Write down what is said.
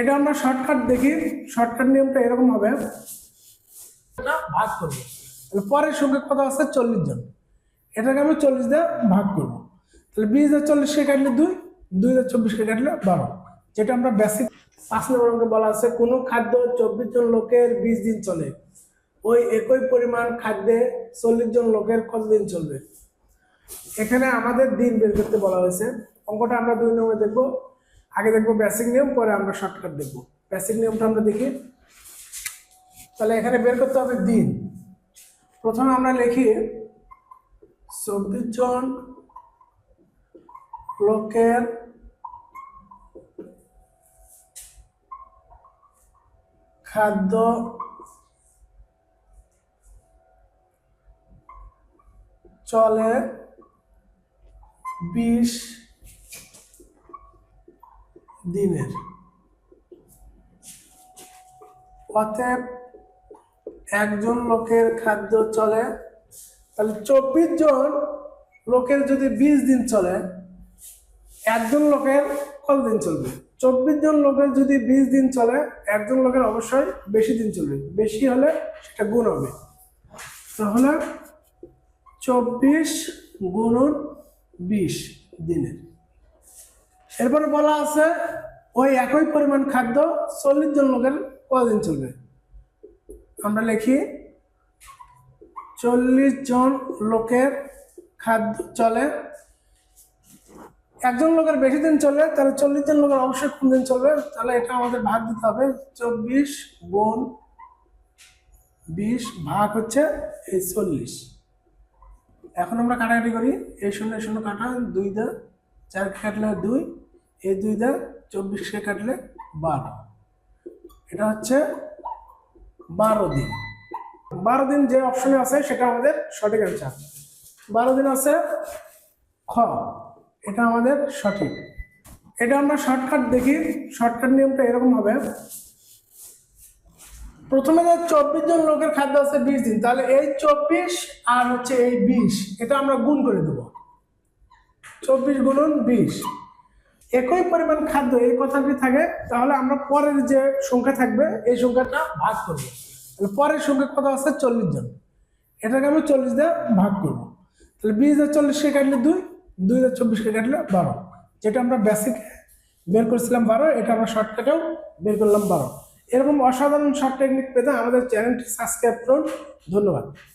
এটা আমরা শর্টকাট দেখি শর্টকাট নিয়মটা এরকম হবে। ভাগ করব। পরের সঙ্গে কত আছে? চল্লিশ জন। এটাকে আমি চল্লিশ দিয়ে ভাগ করব। তাহলে বিশ হাজার চল্লিশকে কাটলে দুই দুই হাজার চব্বিশকে কাটলে বারো। যেটা আমরা বেসিক পাঁচ নম্বর অঙ্কে বলা আছে, কোনো খাদ্য চব্বিশ জন লোকের বিশ দিন চলে। ওই একই পরিমাণ খাদ্যে চল্লিশ জন লোকের কতদিন চলবে? এখানে আমাদের দিন বের করতে বলা হয়েছে। অঙ্কটা আমরা দুই নম্বরে দেখব। আগে দেখব বেসিক নিয়ম, পরে আমরা শর্টকাট দেখব। বেসিক নিয়মটা আমরা দেখি। তাহলে এখানে বের করতে হবে দিন। প্রথমে আমরা লিখি চব্বিশ জন লোকের খাদ্য চলে বিশ দিনের। অতএব একজন লোকের খাদ্য চলে, তাহলে চব্বিশ জন লোকের যদি বিশ দিন চলে, একজন লোকের কতদিন চলবে? চব্বিশ জন লোকের যদি বিশ দিন চলে, একজন লোকের অবশ্যই বেশি দিন চলবে। বেশি হলে সেটা গুণ হবে। তাহলে চব্বিশ গুণন বিশ দিনের। এরপরে বলা আছে, ওই একই পরিমাণ খাদ্য চল্লিশ জন লোকের কদিন চলবে? আমরা লিখি, চল্লিশ জন লোকের খাদ্য চলে। একজন লোকের বেশি দিন চলে, তাহলে চল্লিশ জন লোকের অবশ্যই কোন দিন চলবে? তাহলে এটা আমাদের ভাগ দিতে হবে। চব্বিশ গুণ বিশ ভাগ হচ্ছে এই চল্লিশ। এখন আমরা কাটাকাটি করি। এই শূন্য শূন্য কাটা, দুই দা, চার কাটলে দুই এই দুই দা চব্বিশকে কাটলে বারো। এটা হচ্ছে বারো দিন। বারো দিন যে অপশনে আছে, সেটা আমাদের সঠিক অ্যান্সার বারো দিন আছে খ। এটা আমাদের সঠিক। এটা আমরা শর্টকাট দেখি। শর্টকাট নিয়মটা এরকম হবে। প্রথমে যে চব্বিশ জন লোকের খাদ্য আছে বিশ দিন, তাহলে এই চব্বিশ আর হচ্ছে এই বিশ, এটা আমরা গুণ করে দেবো। চব্বিশ গুণন বিশ। একই পরিমাণ খাদ্য এই কথা যদি থাকে, তাহলে আমরা পরের যে সংখ্যা থাকবে, এই সংখ্যাটা ভাগ করব। তাহলে পরের সংখ্যা কত আছে? চল্লিশ জন। এটাকে আমি চল্লিশ দিয়ে ভাগ করব। তাহলে বিশ হাজার চল্লিশকে কাটলে দুই দুই হাজার চব্বিশকে কাটলে বারো। যেটা আমরা বেসিক বের করেছিলাম বারো, এটা আমরা শর্টকাটেও বের করলাম বারো। এরকম অসাধারণ শর্ট টেকনিক পেতে আমাদের চ্যানেলটি সাবস্ক্রাইব করুন। ধন্যবাদ।